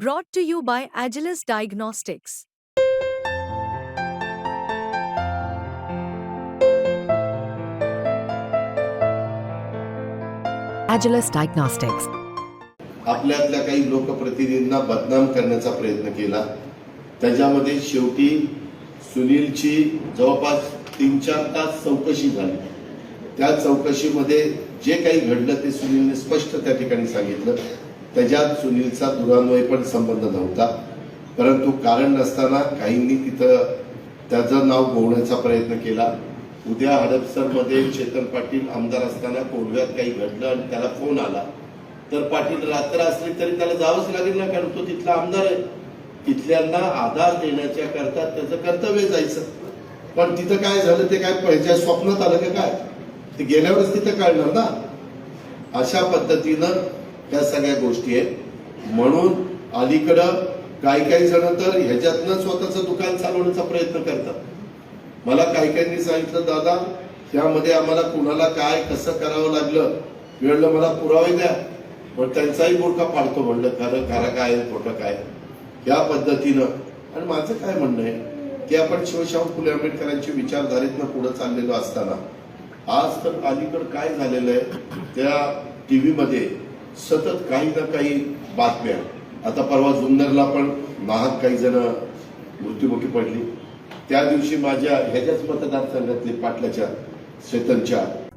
Brought to you by Agilus Diagnostics. Agilus Diagnostics. आपल्यातल्या काही लोकप्रतिनिधींना बदनाम करण्याचा प्रयत्न केला त्याच्यामध्ये शेवटी सुनीलची जवळपास तीन चार तास चौकशी झाली त्या चौकशीमध्ये जे काही घडलं ते सुनीलने स्पष्ट त्या ठिकाणी सांगितलं. त्याच्यात सुनीलचा दुरान्वय पण संबंध नव्हता. परंतु कारण नसताना काहींनी तिथं त्याचं नाव गोवण्याचा प्रयत्न केला. उद्या हडपसरमध्ये चेतन पाटील आमदार असताना कोंढव्यात काही घडलं आणि त्याला फोन आला. तर पाटील रात्र असली तरी त्याला जावंच लागेल ना कारण तो तिथला आमदार आहे. तिथल्यांना आधार देण्याच्या करता त्याचं कर्तव्य जायचं. पण तिथं काय झालं ते काय पहिल्या स्वप्नात आलं का काय? ते गेल्यावरच तिथं कळणार ना? अशा पद्धतीनं त्या सगळ्या गोष्टी आहेत. म्हणून अलीकडं काही काही जण तर ह्याच्यातनं स्वतःचं दुकान चालवण्याचा प्रयत्न करतात. मला काही काहींनी सांगितलं दादा त्यामध्ये आम्हाला कुणाला काय कसं करावं लागलं वेळलं मला पुरावे द्या. पण त्यांचाही बोडका पाडतो म्हणलं. खरं खरं काय आहे, खोटं काय? या पद्धतीनं. आणि माझं काय म्हणणं आहे? की आपण शिवशाहू फुले आंबेडकरांची विचारधारेतनं पुढे चाललेलो असताना आज तर अलीकडं काय झालेलं आहे त्या टीव्हीमध्ये सतत काही ना काही बातम्या. आता परवा जुन्नरला पण नाहक काही जण मृत्युमुखी पडली. त्या दिवशी माझ्या ह्याच्याच मतदारसंघातले पाटल्याच्या शेतनच्या